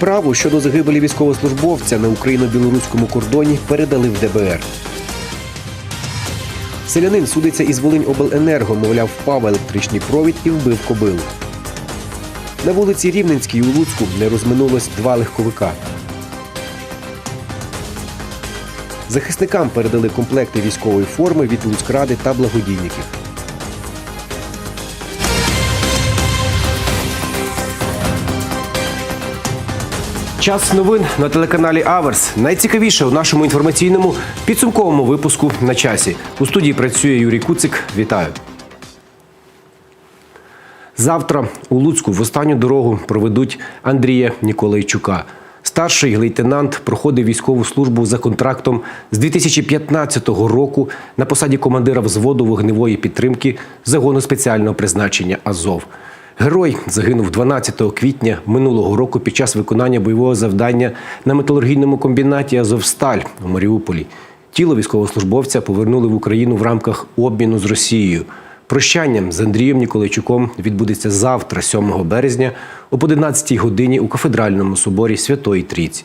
Справу щодо загибелі військовослужбовця на україно-білоруському кордоні передали в ДБР. Селянин судиться із Волиньобленерго, мовляв, впав електричний провід і вбив кобилу. На вулиці Рівненській у Луцьку не розминулось два легковика. Захисникам передали комплекти військової форми від Луцькради та благодійників. Час новин на телеканалі Аверс. Найцікавіше у нашому інформаційному підсумковому випуску на часі. У студії працює Юрій Куцик. Вітаю. Завтра у Луцьку в останню дорогу проведуть Андрія Ніколайчука. Старший лейтенант проходив військову службу за контрактом з 2015 року на посаді командира взводу вогневої підтримки загону спеціального призначення Азов. Герой загинув 12 квітня минулого року під час виконання бойового завдання на металургійному комбінаті Азовсталь у Маріуполі. Тіло військовослужбовця повернули в Україну в рамках обміну з Росією. Прощання з Андрієм Ніколайчуком відбудеться завтра, 7 березня, об 11 годині у кафедральному соборі Святої Трійці.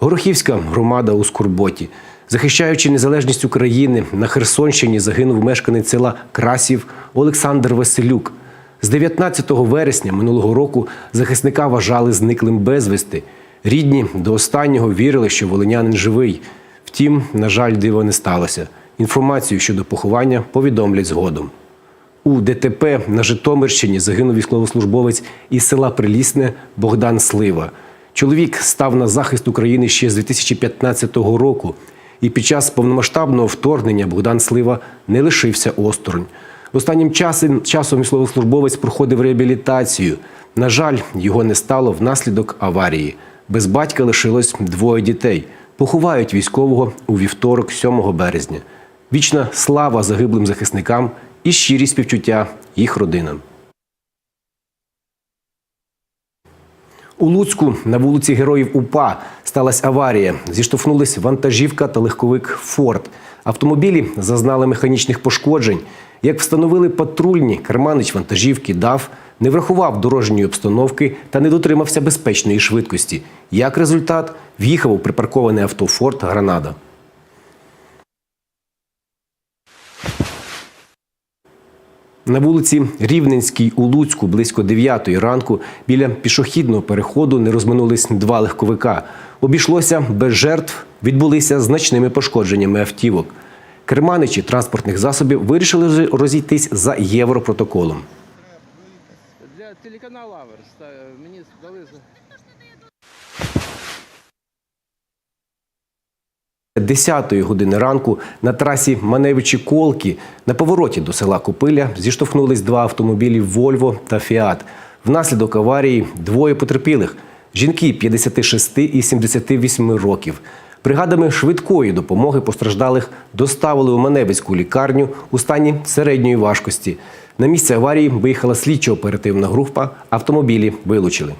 Горохівська громада у Скорботі. Захищаючи незалежність України, на Херсонщині загинув мешканець села Красів Олександр Василюк. З 19 вересня минулого року захисника вважали зниклим безвісти. Рідні до останнього вірили, що волинянин живий. Втім, на жаль, диво не сталося. Інформацію щодо поховання повідомлять згодом. У ДТП на Житомирщині загинув військовослужбовець із села Прилісне Богдан Слива. Чоловік став на захист України ще з 2015 року, і під час повномасштабного вторгнення Богдан Слива не лишився осторонь. Останнім часом, часом військовослужбовець проходив реабілітацію. На жаль, його не стало внаслідок аварії. Без батька лишилось двоє дітей. Поховають військового у вівторок, 7 березня. Вічна слава загиблим захисникам і щирі співчуття їх родинам. У Луцьку на вулиці Героїв УПА сталася аварія. Зіштовхнулись вантажівка та легковик Форд. Автомобілі зазнали механічних пошкоджень. Як встановили патрульні, керманич вантажівки дав, не врахував дорожньої обстановки та не дотримався безпечної швидкості. Як результат, в'їхав у припарковане авто Форд Гранада. На вулиці Рівненській у Луцьку близько 9 ранку біля пішохідного переходу не розминулись два легковика. Обійшлося без жертв, відбулися значними пошкодженнями автівок. Керманичі транспортних засобів вирішили розійтись за європротоколом. Для телеканалу Аверс мені дали. 10 години ранку на трасі Маневичі Колки на повороті до села Копиля зіштовхнулись два автомобілі Вольво та Фіат. Внаслідок аварії двоє потерпілих жінки 56 і 78 років. Бригадами швидкої допомоги постраждалих доставили у Маневицьку лікарню у стані середньої важкості. На місце аварії виїхала слідчо-оперативна група, автомобілі вилучили.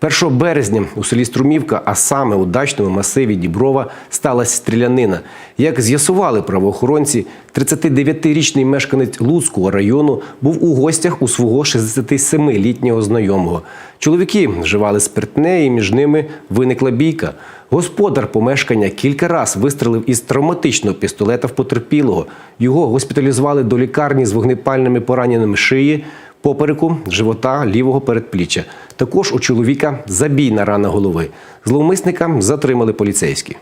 1 березня у селі Струмівка, а саме у дачному масиві Діброва, сталася стрілянина. Як з'ясували правоохоронці, 39-річний мешканець Луцького району був у гостях у свого 67-літнього знайомого. Чоловіки вживали спиртне, і між ними виникла бійка. Господар помешкання кілька раз вистрелив із травматичного пістолета в потерпілого. Його госпіталізували до лікарні з вогнепальними пораненнями шиї попереку, живота, лівого передпліччя. Також у чоловіка забійна рана голови. Зловмисника затримали поліцейські.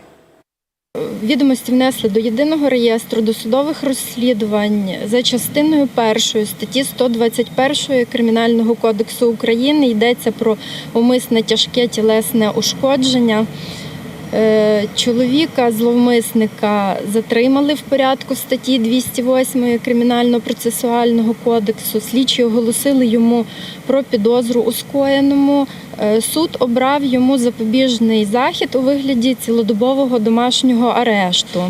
Відомості внесли до єдиного реєстру досудових розслідувань за частиною першої статті 121 Кримінального кодексу України йдеться про умисне тяжке тілесне ушкодження. Е, Чоловіка зловмисника затримали в порядку статті 208 Кримінально-процесуального кодексу. Слідчі оголосили йому про підозру у скоєному. Е, Суд обрав йому запобіжний захід у вигляді цілодобового домашнього арешту.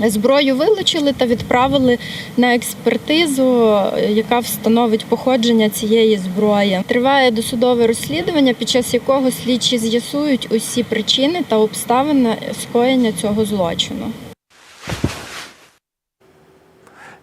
Зброю вилучили та відправили на експертизу, яка встановить походження цієї зброї. Триває досудове розслідування, під час якого слідчі з'ясують усі причини та обставини скоєння цього злочину.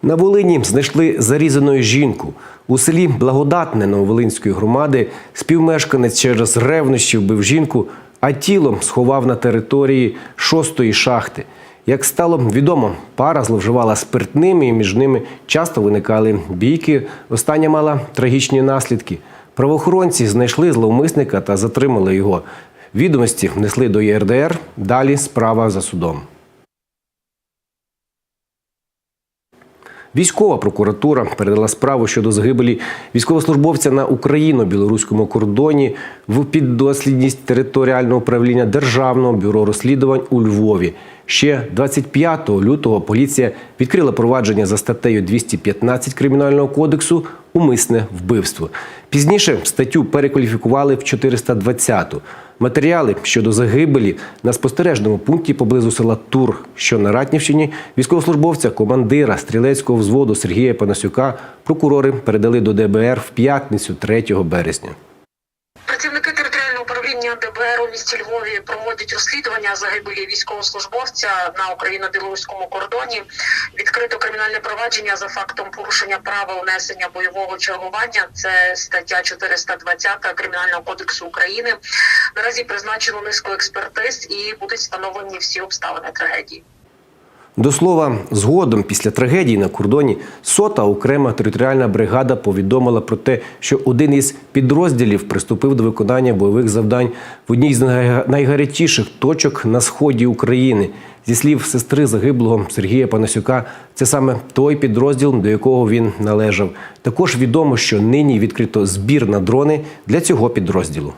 На Волині знайшли зарізану жінку. У селі Благодатне Нововолинської громади співмешканець через ревнощі вбив жінку, а тілом сховав на території шостої шахти. Як стало відомо, пара зловживала спиртними і між ними часто виникали бійки. Остання мала трагічні наслідки. Правоохоронці знайшли зловмисника та затримали його. Відомості внесли до ЄРДР. Далі справа за судом. Військова прокуратура передала справу щодо загибелі військовослужбовця на україно-білоруському кордоні в піддослідність територіального управління Державного бюро розслідувань у Львові. Ще 25 лютого поліція відкрила провадження за статтею 215 кримінального кодексу умисне вбивство. Пізніше статтю перекваліфікували в 420-ту. Матеріали щодо загибелі на спостережному пункті поблизу села Тур, що на Ратнівщині, військовослужбовця, командира стрілецького взводу Сергія Панасюка прокурори передали до ДБР в п'ятницю 3 березня. Працівники територіального управління ДБР у проводять розслідування загибелі військовослужбовця на україно-білоруському кордоні. Відкрито кримінальне провадження за фактом порушення права несення бойового чергування. Це стаття 420 кримінального кодексу України. Наразі призначено низку експертиз і будуть встановлені всі обставини трагедії. До слова, згодом після трагедії на кордоні сота окрема територіальна бригада повідомила про те, що один із підрозділів приступив до виконання бойових завдань в одній з найга- найгарячіших точок на сході України. Зі слів сестри загиблого Сергія Панасюка, це саме той підрозділ, до якого він належав. Також відомо, що нині відкрито збір на дрони для цього підрозділу.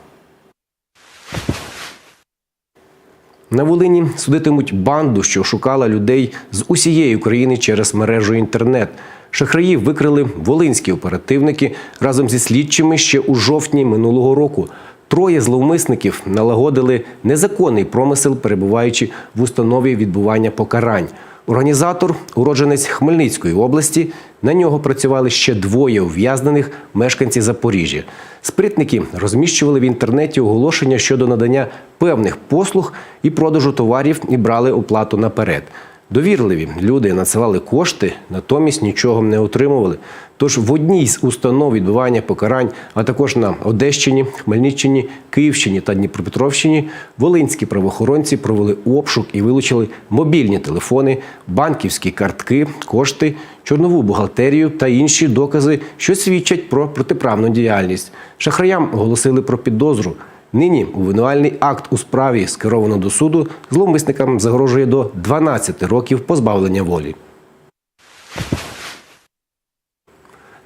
На Волині судитимуть банду, що шукала людей з усієї України через мережу інтернет. Шахраїв викрили волинські оперативники разом зі слідчими ще у жовтні минулого року. Троє зловмисників налагодили незаконний промисел, перебуваючи в установі відбування покарань. Організатор, уродженець Хмельницької області, на нього працювали ще двоє ув'язнених мешканці Запоріжжя. Спритники розміщували в інтернеті оголошення щодо надання певних послуг і продажу товарів і брали оплату наперед. Довірливі люди надсилали кошти, натомість нічого не отримували. Тож в одній з установ відбування покарань, а також на Одещині, Хмельниччині, Київщині та Дніпропетровщині, волинські правоохоронці провели обшук і вилучили мобільні телефони, банківські картки, кошти, чорнову бухгалтерію та інші докази, що свідчать про протиправну діяльність. Шахраям оголосили про підозру. Нині обвинувальний акт у справі скеровано до суду. Зловмисникам загрожує до 12 років позбавлення волі.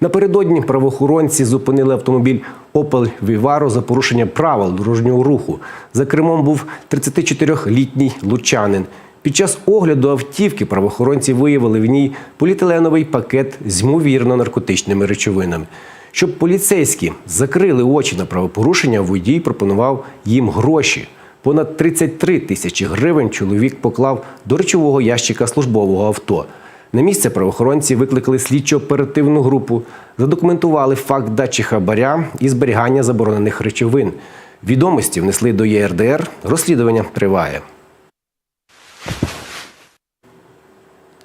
Напередодні правоохоронці зупинили автомобіль Opel Vivaro за порушення правил дорожнього руху. За кермом був 34-літній лучанин. Під час огляду автівки правоохоронці виявили в ній поліетиленовий пакет з ймовірно наркотичними речовинами. Щоб поліцейські закрили очі на правопорушення, водій пропонував їм гроші. Понад 33 тисячі гривень чоловік поклав до речового ящика службового авто. На місце правоохоронці викликали слідчо-оперативну групу, задокументували факт дачі хабаря і зберігання заборонених речовин. Відомості внесли до ЄРДР. Розслідування триває.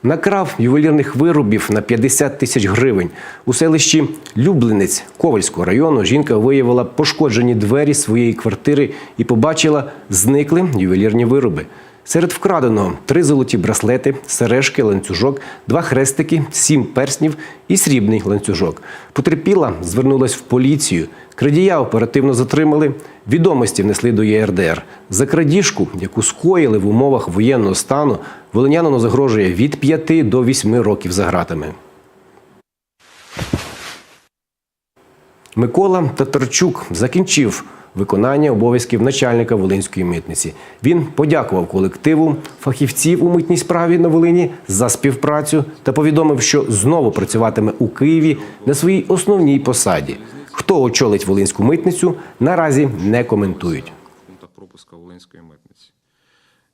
Накрав ювелірних виробів на 50 тисяч гривень. У селищі Люблинець Ковальського району жінка виявила пошкоджені двері своєї квартири і побачила зникли ювелірні вироби. Серед вкраденого три золоті браслети, сережки, ланцюжок, два хрестики, сім перснів і срібний ланцюжок. Потерпіла, звернулась в поліцію. Крадія оперативно затримали. Відомості внесли до ЄРДР. За крадіжку, яку скоїли в умовах воєнного стану, волинянину загрожує від 5 до 8 років за ґратами. Микола Татарчук закінчив виконання обов'язків начальника Волинської митниці. Він подякував колективу фахівців у митній справі на Волині за співпрацю та повідомив, що знову працюватиме у Києві на своїй основній посаді. Хто очолить Волинську митницю, наразі не коментують. пунктах пропуска Волинської митниці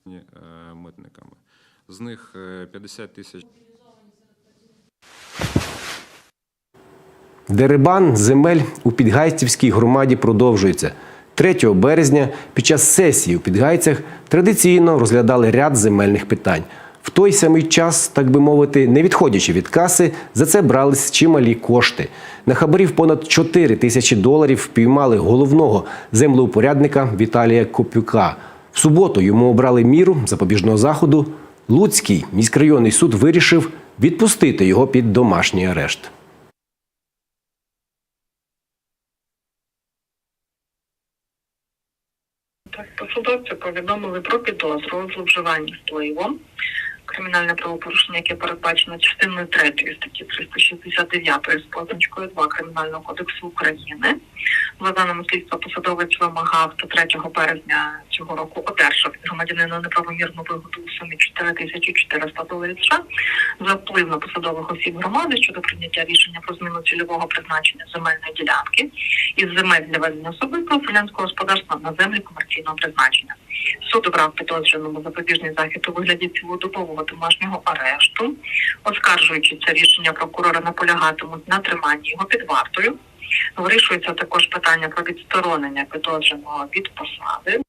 е, митниками. З них е, 50 тисяч Дерибан земель у Підгайцівській громаді продовжується. 3 березня під час сесії у Підгайцях традиційно розглядали ряд земельних питань. В той самий час, так би мовити, не відходячи від каси, за це брались чималі кошти. На хабарів понад 4 тисячі доларів впіймали головного землеупорядника Віталія Копюка. В суботу йому обрали міру запобіжного заходу. Луцький міськрайонний суд вирішив відпустити його під домашній арешт. Так, посадовці повідомили про підозру зловживання впливом. Кримінальне правопорушення, яке передбачено частиною 3 статті 369 з позначкою 2 Кримінального кодексу України. За даними слідства, посадовець вимагав до 3 березня цього року одержав від громадянина неправомірну вигоду у сумі 4400 доларів США за вплив на посадових осіб громади щодо прийняття рішення про зміну цільового призначення земельної ділянки із земель для ведення особистого селянського господарства на землі комерційного призначення. Суд обрав підозрюваному запобіжний захід у вигляді цілодобового домашнього арешту. Оскаржуючи це рішення, прокурори наполягатимуть на триманні його під вартою. Вирішується також питання про відсторонення підозрюваного від посади.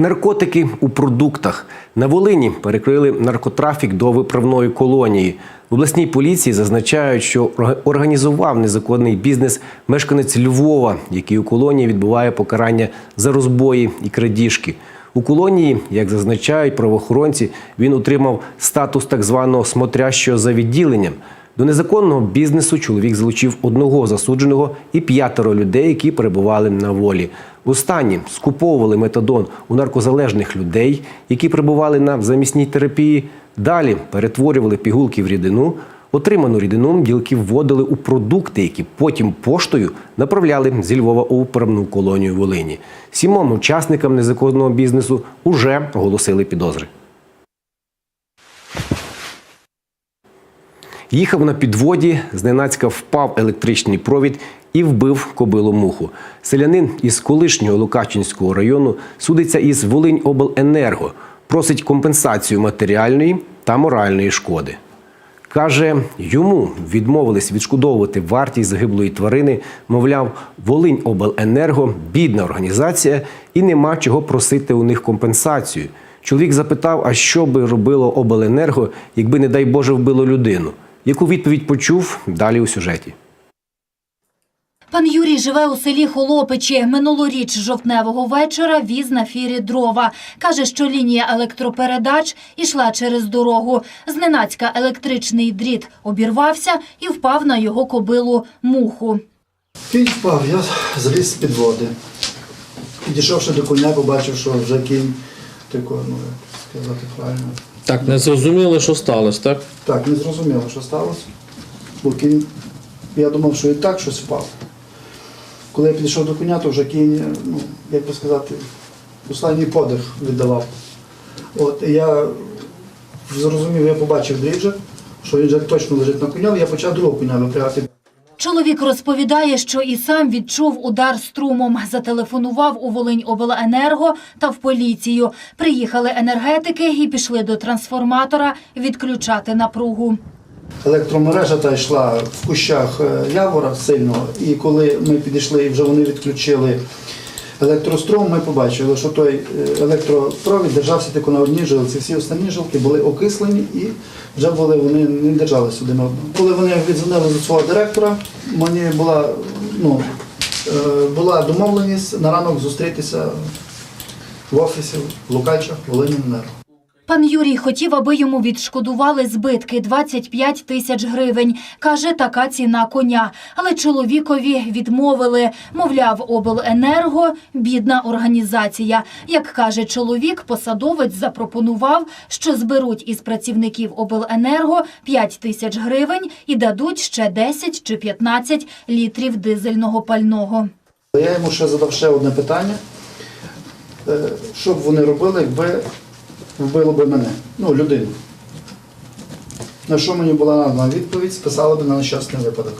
Наркотики у продуктах. На Волині перекрили наркотрафік до виправної колонії. В обласній поліції зазначають, що організував незаконний бізнес мешканець Львова, який у колонії відбуває покарання за розбої і крадіжки. У колонії, як зазначають правоохоронці, він отримав статус так званого смотрящого за відділенням. До незаконного бізнесу чоловік залучив одного засудженого і п'ятеро людей, які перебували на волі. Останні скуповували метадон у наркозалежних людей, які перебували на замісній терапії. Далі перетворювали пігулки в рідину. Отриману рідину ділки вводили у продукти, які потім поштою направляли зі Львова у управну колонію Волині. Сімом учасникам незаконного бізнесу уже оголосили підозри. Їхав на підводі, зненацька впав електричний провід і вбив кобилу муху. Селянин із колишнього Лукачинського району судиться із Волиньобленерго, просить компенсацію матеріальної та моральної шкоди. Каже, йому відмовились відшкодовувати вартість загиблої тварини. Мовляв, Волиньобленерго бідна організація і нема чого просити у них компенсацію. Чоловік запитав, а що би робило обленерго, якби, не дай Боже, вбило людину. Яку відповідь почув далі у сюжеті. Пан Юрій живе у селі Холопичі. Минулоріч жовтневого вечора віз на фірі дрова. Каже, що лінія електропередач ішла через дорогу. Зненацька електричний дріт обірвався і впав на його кобилу муху. Кінь впав, я зліз з під води. Підійшовши до коня, побачив, що вже кінь тако, ну сказати правильно. Так, не зрозуміло, що сталося, так? Так, не зрозуміло, що сталося. Бо кінь, я думав, що і так щось впав. Коли я підійшов до коня, то вже кінь, ну, як би сказати, останній подих віддавав. От, і я зрозумів, я побачив дріджик, що він вже точно лежить на коня, я почав другого коня випрягати. Чоловік розповідає, що і сам відчув удар струмом. Зателефонував у Волиньобленерго та в поліцію. Приїхали енергетики і пішли до трансформатора відключати напругу. Електромережа та йшла в кущах е, явора сильно, і коли ми підійшли вже вони відключили електрострум, ми побачили, що той е, електропровід держався тільки на одній жилці. Всі останні жилки були окислені і вже були вони не держалися один одного. Коли вони відзвонили до свого директора, мені була, ну, е, була домовленість на ранок зустрітися в офісі в Лукачах, Волиніненерго. Пан Юрій хотів, аби йому відшкодували збитки 25 тисяч гривень. Каже, така ціна коня. Але чоловікові відмовили. Мовляв, обленерго бідна організація. Як каже чоловік, посадовець запропонував, що зберуть із працівників обленерго 5 тисяч гривень і дадуть ще 10 чи 15 літрів дизельного пального. Я йому ще задав ще одне питання. Е, Що б вони робили, якби вбило би мене, ну, людину. На що мені була відповідь, списали б на нещасний випадок.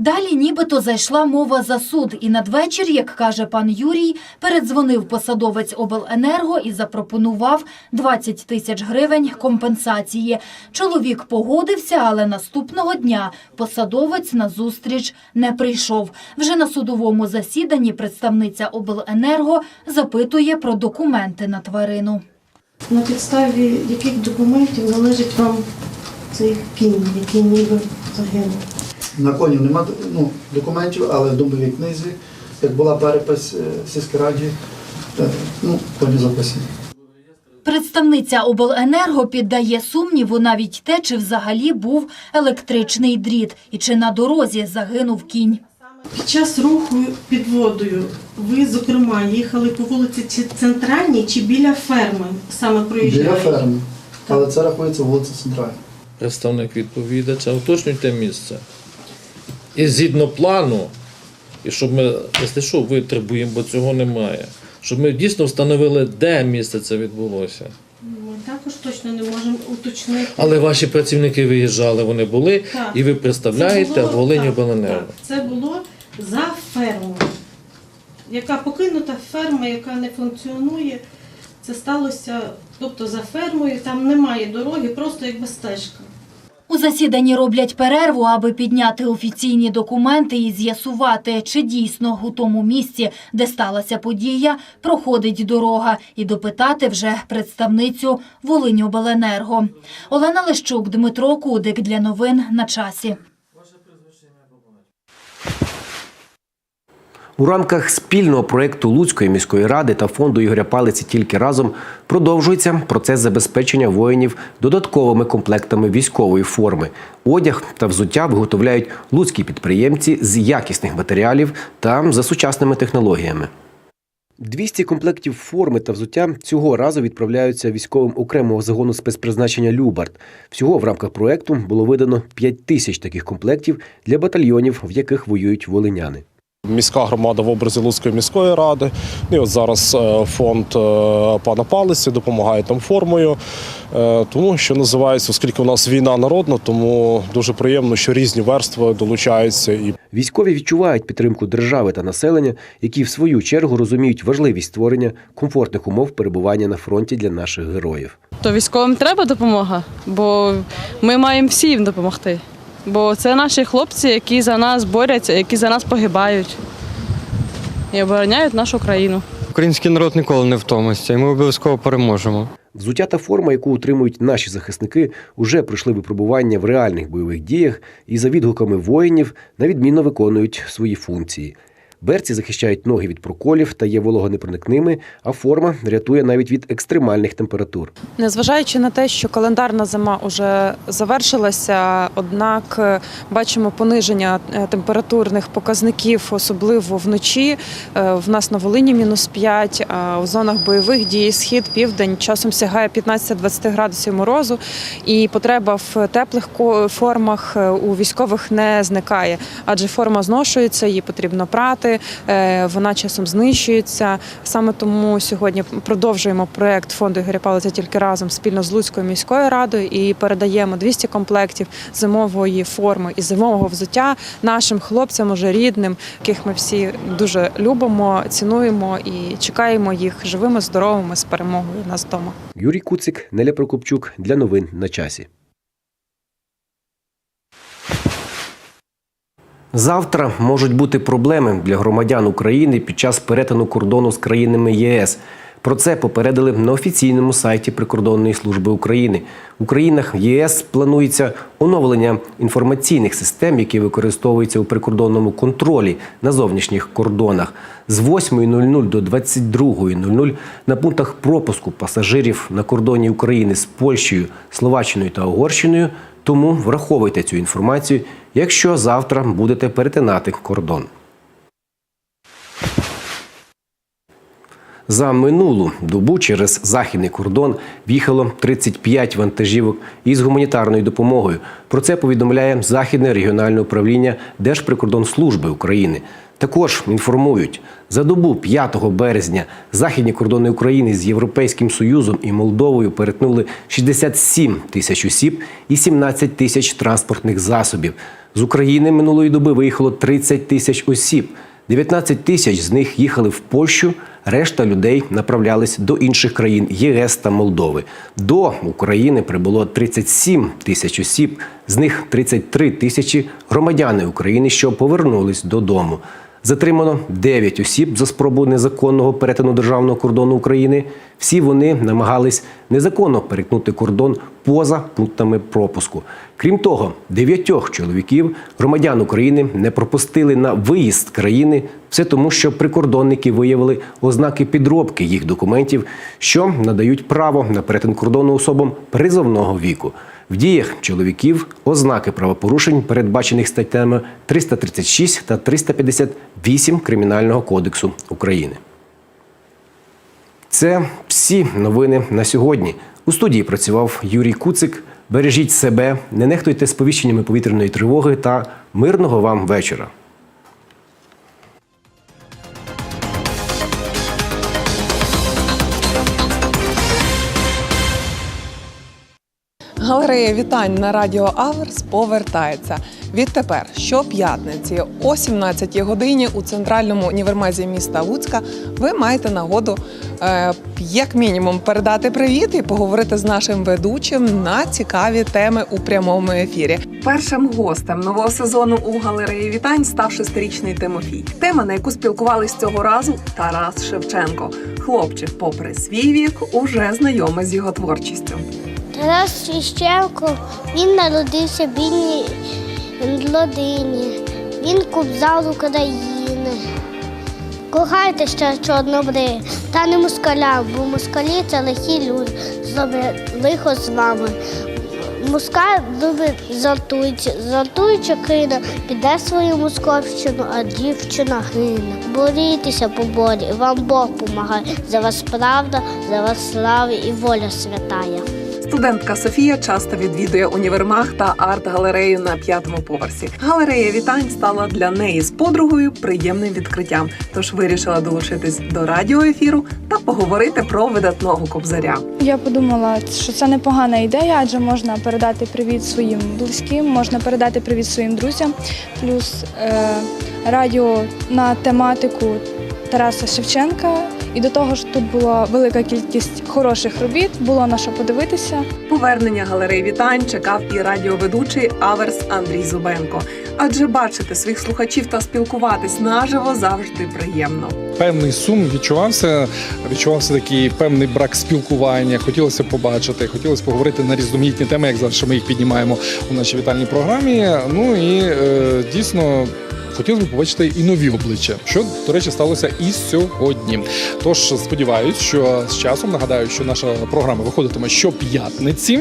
Далі нібито зайшла мова за суд, і надвечір, як каже пан Юрій, передзвонив посадовець обленерго і запропонував 20 тисяч гривень компенсації. Чоловік погодився, але наступного дня посадовець на зустріч не прийшов. Вже на судовому засіданні представниця обленерго запитує про документи на тварину. На підставі яких документів належить вам цей кінь, який ніби загинув? На коні нема ну, документів, але в домовій книзі, як була перепис е, сільській раді, ну, коні записані. Представниця обленерго піддає сумніву навіть те, чи взагалі був електричний дріт і чи на дорозі загинув кінь. Під час руху під водою ви, зокрема, їхали по вулиці чи центральній чи біля ферми саме Біля проїжджаєте? ферми. Але це рахується вулиця Центральна. представник відповідача, уточнюйте місце. І згідно плану, і щоб ми, якщо що, витребуємо, бо цього немає. Щоб ми дійсно встановили, де місце це відбулося. Ми також точно не можемо уточнити. Але ваші працівники виїжджали, вони були, Так. і ви представляєте було- так, так. Це було за фермою. Яка покинута ферма, яка не функціонує. Це сталося, тобто за фермою, там немає дороги, просто якби стежка. У засіданні роблять перерву, аби підняти офіційні документи і з'ясувати, чи дійсно у тому місці, де сталася подія, проходить дорога, і допитати вже представницю Волиньобленерго. Олена Лещук, Дмитро Кудик для новин на часі. У рамках спільного проєкту Луцької міської ради та фонду Ігоря Палиці тільки разом продовжується процес забезпечення воїнів додатковими комплектами військової форми. Одяг та взуття виготовляють луцькі підприємці з якісних матеріалів та за сучасними технологіями. 200 комплектів форми та взуття цього разу відправляються військовим окремого загону спецпризначення Любард. Всього в рамках проекту було видано 5 тисяч таких комплектів для батальйонів, в яких воюють волиняни. Міська громада в образі Луцької міської ради. І от зараз е, фонд е, пана Палиці допомагає там формою. Е, Тому що називається, оскільки у нас війна народна, тому дуже приємно, що різні верстви долучаються і Військові відчувають підтримку держави та населення, які в свою чергу розуміють важливість створення комфортних умов перебування на фронті для наших героїв. То військовим треба допомога, бо ми маємо всі їм допомогти. Бо це наші хлопці, які за нас борються, які за нас погибають і обороняють нашу країну. Український народ ніколи не втомиться, і ми обов'язково переможемо. Взуття та форма, яку утримують наші захисники, уже пройшли випробування в реальних бойових діях і за відгуками воїнів на відмінно виконують свої функції. Берці захищають ноги від проколів та є вологонепроникними, а форма рятує навіть від екстремальних температур. Незважаючи на те, що календарна зима вже завершилася, однак е, бачимо пониження е, температурних показників, особливо вночі. Е, В нас на Волині мінус 5, а в зонах бойових дій схід, південь часом сягає 15-20 градусів морозу, і потреба в теплих формах у військових не зникає, адже форма зношується, її потрібно прати, е, вона часом знищується. Саме тому сьогодні продовжуємо проект фонду Ігоря Павлиця тільки разом спільно з Луцькою міською радою і передаємо 200 комплектів зимової форми і зимового взуття нашим хлопцям, уже рідним, яких ми всі дуже любимо, цінуємо і чекаємо їх живими, здоровими з перемогою нас вдома. Юрій Куцик, Неля Прокопчук для новин на часі. Завтра можуть бути проблеми для громадян України під час перетину кордону з країнами ЄС. Про це попередили на офіційному сайті Прикордонної служби України. У країнах ЄС планується оновлення інформаційних систем, які використовуються у прикордонному контролі на зовнішніх кордонах. З 8.00 до 22.00 на пунктах пропуску пасажирів на кордоні України з Польщею, Словаччиною та Угорщиною. Тому враховуйте цю інформацію, якщо завтра будете перетинати кордон. За минулу добу через західний кордон в'їхало 35 вантажівок із гуманітарною допомогою. Про це повідомляє Західне регіональне управління Держприкордонслужби України. Також інформують, за добу 5 березня західні кордони України з Європейським Союзом і Молдовою перетнули 67 тисяч осіб і 17 тисяч транспортних засобів. З України минулої доби виїхало 30 тисяч осіб. 19 тисяч з них їхали в Польщу, решта людей направлялись до інших країн ЄС та Молдови. До України прибуло 37 тисяч осіб, з них 33 тисячі громадяни України, що повернулись додому. Затримано 9 осіб за спробу незаконного перетину державного кордону України. Всі вони намагались незаконно перетнути кордон поза пунктами пропуску. Крім того, дев'ятьох чоловіків громадян України не пропустили на виїзд країни. Все тому, що прикордонники виявили ознаки підробки їх документів, що надають право на перетин кордону особам призовного віку. В діях чоловіків ознаки правопорушень, передбачених статтями 336 та 358 Кримінального кодексу України. Це всі новини на сьогодні. У студії працював Юрій Куцик. Бережіть себе, не нехтуйте сповіщеннями повітряної тривоги та мирного вам вечора. Галерея вітань на радіо Аверс повертається. Відтепер щоп'ятниці о 17 годині у центральному універмазі міста Луцька ви маєте нагоду е, як мінімум передати привіт і поговорити з нашим ведучим на цікаві теми у прямому ефірі. Першим гостем нового сезону у галереї вітань став шестирічний Тимофій. Тема, на яку спілкувались цього разу, Тарас Шевченко. Хлопчик, попри свій вік, уже знайомий з його творчістю. Тарас Священко, він народився в бідній родині. Він кобзар України. Кохайте ще чорнобри, та не москаля, бо москалі це лихі люди, зроблять лихо з вами. Москаль любить зартуючи, зартуючи кине, піде свою московщину, а дівчина гине. Борітеся по борі, вам Бог помагає. За вас правда, за вас слава і воля святая. Студентка Софія часто відвідує універмаг та арт-галерею на п'ятому поверсі. Галерея вітань стала для неї з подругою приємним відкриттям. Тож вирішила долучитись до радіоефіру та поговорити про видатного кобзаря. Я подумала, що це непогана ідея, адже можна передати привіт своїм близьким, можна передати привіт своїм друзям. Плюс е, радіо на тематику Тараса Шевченка. І до того ж тут була велика кількість хороших робіт, було на що подивитися. Повернення галереї вітань чекав і радіоведучий Аверс Андрій Зубенко. Адже бачити своїх слухачів та спілкуватись наживо завжди приємно. Певний сум відчувався. Відчувався такий певний брак спілкування. Хотілося побачити, хотілося поговорити на різноманітні теми, як завжди ми їх піднімаємо у нашій вітальній програмі. Ну і е, дійсно. Хотілося б побачити і нові обличчя, що, до речі, сталося і сьогодні. Тож сподіваюсь, що з часом нагадаю, що наша програма виходитиме щоп'ятниці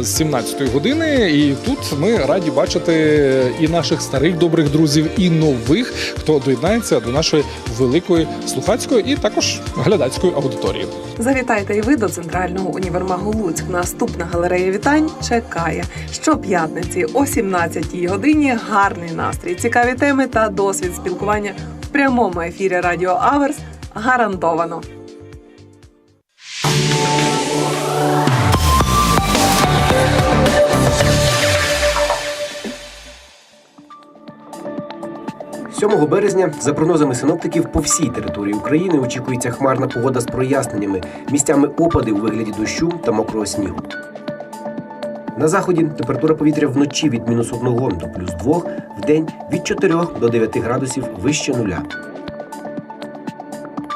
з 17 години. І тут ми раді бачити і наших старих добрих друзів, і нових, хто доєднається до нашої великої слухацької і також глядацької аудиторії. Завітайте і ви до центрального універмагу Луцьк. Наступна галерея вітань чекає. Щоп'ятниці о 17 годині гарний настрій, цікаві теми та досвід спілкування в прямому ефірі Радіо Аверс гарантовано. – 7 березня, за прогнозами синоптиків, по всій території України очікується хмарна погода з проясненнями, місцями опади у вигляді дощу та мокрого снігу. На заході температура повітря вночі від мінус 1 до плюс 2, в день від 4 до 9 градусів вище нуля.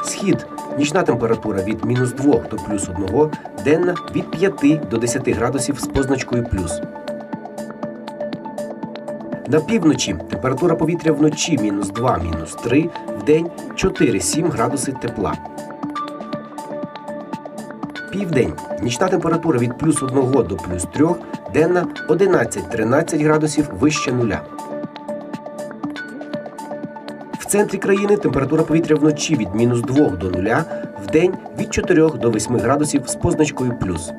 Схід нічна температура від мінус 2 до плюс 1, денна від 5 до 10 градусів з позначкою плюс. На півночі температура повітря вночі мінус 2, мінус 3, в день 4-7 градуси тепла. Південь. Нічна температура від плюс 1 до плюс 3, денна 11-13 градусів вище нуля. В центрі країни температура повітря вночі від мінус 2 до 0, в день від 4 до 8 градусів з позначкою плюс.